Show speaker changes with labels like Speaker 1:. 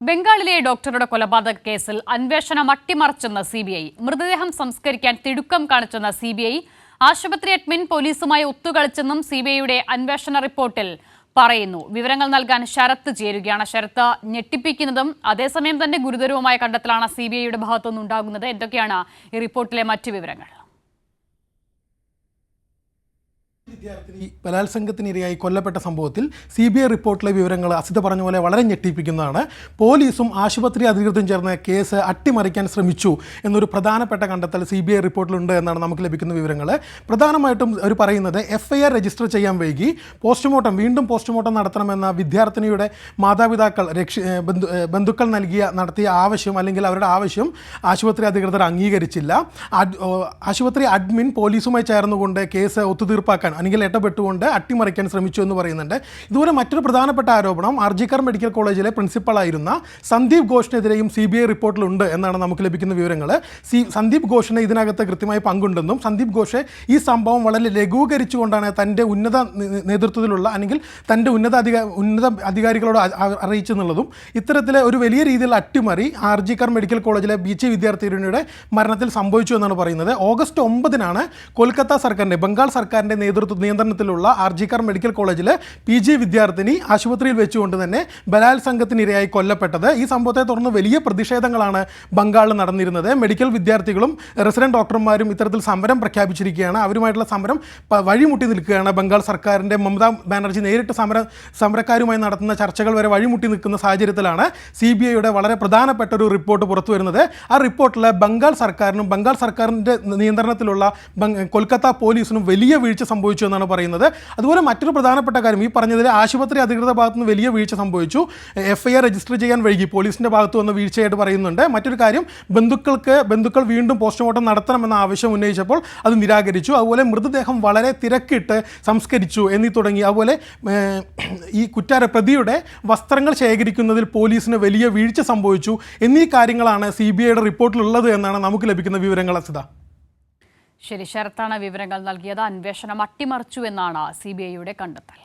Speaker 1: ബംഗാളിലെ ഡോക്ടറുടെ കൊലപാതക കേസിൽ അന്വേഷണം അട്ടിമറിച്ചെന്ന് സി ബി ഐ മൃതദേഹം സംസ്കരിക്കാൻ തിടുക്കം കാണിച്ചെന്ന സി ബി ഐ ആശുപത്രി അഡ്മിൻ പോലീസുമായി ഒത്തുകളിച്ചെന്നും സി ബി ഐയുടെ അന്വേഷണ റിപ്പോർട്ടിൽ പറയുന്നു. വിവരങ്ങൾ നൽകാൻ ശരത്ത് ചേരുകയാണ്. ശരത്ത് ഞെട്ടിപ്പിക്കുന്നതും അതേസമയം തന്നെ ഗുരുതരവുമായ കണ്ടെത്തലാണ് സി ബി ഐയുടെ ഭാഗത്തുനിന്നുണ്ടാകുന്നത്. എന്തൊക്കെയാണ് ഈ റിപ്പോർട്ടിലെ മറ്റു വിവരങ്ങൾ?
Speaker 2: വിദ്യാർത്ഥിനി ബലാത്സംഗത്തിനിരയായി കൊല്ലപ്പെട്ട സംഭവത്തിൽ സി ബി ഐ റിപ്പോർട്ടിലെ വിവരങ്ങൾ അസിത പറഞ്ഞ പോലെ വളരെ ഞെട്ടിപ്പിക്കുന്നതാണ്. പോലീസും ആശുപത്രി അധികൃതരും ചേർന്ന് കേസ് അട്ടിമറിക്കാൻ ശ്രമിച്ചു എന്നൊരു പ്രധാനപ്പെട്ട കണ്ടെത്തൽ സി ബി ഐ റിപ്പോർട്ടിലുണ്ട് എന്നാണ് നമുക്ക് ലഭിക്കുന്ന വിവരങ്ങൾ. പ്രധാനമായിട്ടും അവർ പറയുന്നത് എഫ് ഐ ആർ രജിസ്റ്റർ ചെയ്യാൻ വൈകി പോസ്റ്റ്മോർട്ടം വീണ്ടും പോസ്റ്റ്മോർട്ടം നടത്തണമെന്ന വിദ്യാർത്ഥിനിയുടെ മാതാപിതാക്കൾ രക്ഷ ബന്ധുക്കൾ നൽകിയ നടത്തിയ ആവശ്യം അല്ലെങ്കിൽ അവരുടെ ആവശ്യം ആശുപത്രി അധികൃതർ അംഗീകരിച്ചില്ല. ആശുപത്രി അഡ്മിൻ പോലീസുമായി ചേർന്നുകൊണ്ട് കേസ് ഒത്തുതീർപ്പാക്കാൻ അല്ലെങ്കിൽ ഇടപെട്ടുകൊണ്ട് അട്ടിമറിക്കാൻ ശ്രമിച്ചു എന്ന് പറയുന്നുണ്ട്. ഇതുപോലെ മറ്റൊരു പ്രധാനപ്പെട്ട ആരോപണം അർജിക്കർ മെഡിക്കൽ കോളേജിലെ പ്രിൻസിപ്പളായിരുന്ന സന്ദീപ് ഘോഷിനെതിരെയും സി ബി ഐ റിപ്പോർട്ടിലുണ്ട് എന്നാണ് നമുക്ക് ലഭിക്കുന്ന വിവരങ്ങൾ സി സന്ദീപ് ഘോഷിന് ഇതിനകത്ത് കൃത്യമായി പങ്കുണ്ടെന്നും സന്ദീപ് ഘോഷ് ഈ സംഭവം വളരെ ലഘൂകരിച്ചുകൊണ്ടാണ് തന്റെ ഉന്നത നേതൃത്വത്തിലുള്ള അല്ലെങ്കിൽ തന്റെ ഉന്നത ഉന്നത അധികാരികളോട് അറിയിച്ചെന്നുള്ളതും ഇത്തരത്തിലെ ഒരു വലിയ രീതിയിലുള്ള അട്ടിമറി ആർജിക്കർ മെഡിക്കൽ കോളേജിലെ ബി ജെ വിദ്യാർത്ഥിനിയുടെ മരണത്തിൽ സംഭവിച്ചു എന്നാണ് പറയുന്നത്. ഓഗസ്റ്റ് ഒമ്പതിനാണ് കൊൽക്കത്ത സർക്കാരിന്റെ ബംഗാൾ സർക്കാരിന്റെ നേതൃത്വ നിയന്ത്രണത്തിലുള്ള ആർജിക്കാർ മെഡിക്കൽ കോളേജിലെ പി ജി വിദ്യാർത്ഥിനി ആശുപത്രിയിൽ വെച്ചുകൊണ്ട് തന്നെ ബലാത്സംഗത്തിനിരയായി കൊല്ലപ്പെട്ടത്. ഈ സംഭവത്തെ തുടർന്ന് വലിയ പ്രതിഷേധങ്ങളാണ് ബംഗാളിൽ നടന്നിരുന്നത്. മെഡിക്കൽ വിദ്യാർത്ഥികളും റെസിഡന്റ് ഡോക്ടർമാരും ഇത്തരത്തിൽ സമരം പ്രഖ്യാപിച്ചിരിക്കുകയാണ്. അവരുമായിട്ടുള്ള സമരം വഴിമുട്ടി നിൽക്കുകയാണ്. ബംഗാൾ സർക്കാരിന്റെ മമതാ ബാനർജി നേരിട്ട് സമര സമരക്കാരുമായി നടത്തുന്ന ചർച്ചകൾ വരെ വഴിമുട്ടി നിൽക്കുന്ന സാഹചര്യത്തിലാണ് സി ബി ഐയുടെ വളരെ പ്രധാനപ്പെട്ട ഒരു റിപ്പോർട്ട് പുറത്തു വരുന്നത്. ആ റിപ്പോർട്ടിൽ ബംഗാൾ സർക്കാരിനും ബംഗാൾ സർക്കാരിന്റെ നിയന്ത്രണത്തിലുള്ള കൊൽക്കത്ത പോലീസിനും വലിയ വീഴ്ച സംഭവിച്ചു എന്നാണ് പറയുന്നത്. അതുപോലെ മറ്റൊരു പ്രധാനപ്പെട്ട കാര്യം ഈ പറഞ്ഞതിൽ ആശുപത്രി അധികൃത ഭാഗത്ത് നിന്ന് വലിയ വീഴ്ച സംഭവിച്ചു. എഫ് ഐ ആർ രജിസ്റ്റർ ചെയ്യാൻ വൈകി. പോലീസിന്റെ ഭാഗത്ത് വന്ന വീഴ്ചയായിട്ട് പറയുന്നുണ്ട്. മറ്റൊരു കാര്യം ബന്ധുക്കൾക്ക് ബന്ധുക്കൾ വീണ്ടും പോസ്റ്റ്മോർട്ടം നടത്തണമെന്ന ആവശ്യം ഉന്നയിച്ചപ്പോൾ അത് നിരാകരിച്ചു. അതുപോലെ മൃതദേഹം വളരെ തിരക്കിട്ട് സംസ്കരിച്ചു എന്നീ തുടങ്ങി. അതുപോലെ ഈ കുറ്റാര പ്രതിയുടെ വസ്ത്രങ്ങൾ ശേഖരിക്കുന്നതിൽ പോലീസിന് വലിയ വീഴ്ച സംഭവിച്ചു എന്നീ കാര്യങ്ങളാണ് സി ബി ഐയുടെ റിപ്പോർട്ടിലുള്ളത് എന്നാണ് നമുക്ക് ലഭിക്കുന്ന വിവരങ്ങൾ അസിത.
Speaker 1: ശരി ശരത്താണ് വിവരങ്ങൾ നൽകിയത്. അന്വേഷണം അട്ടിമറിച്ചു എന്നാണ് സി ബി ഐയുടെ കണ്ടെത്തൽ.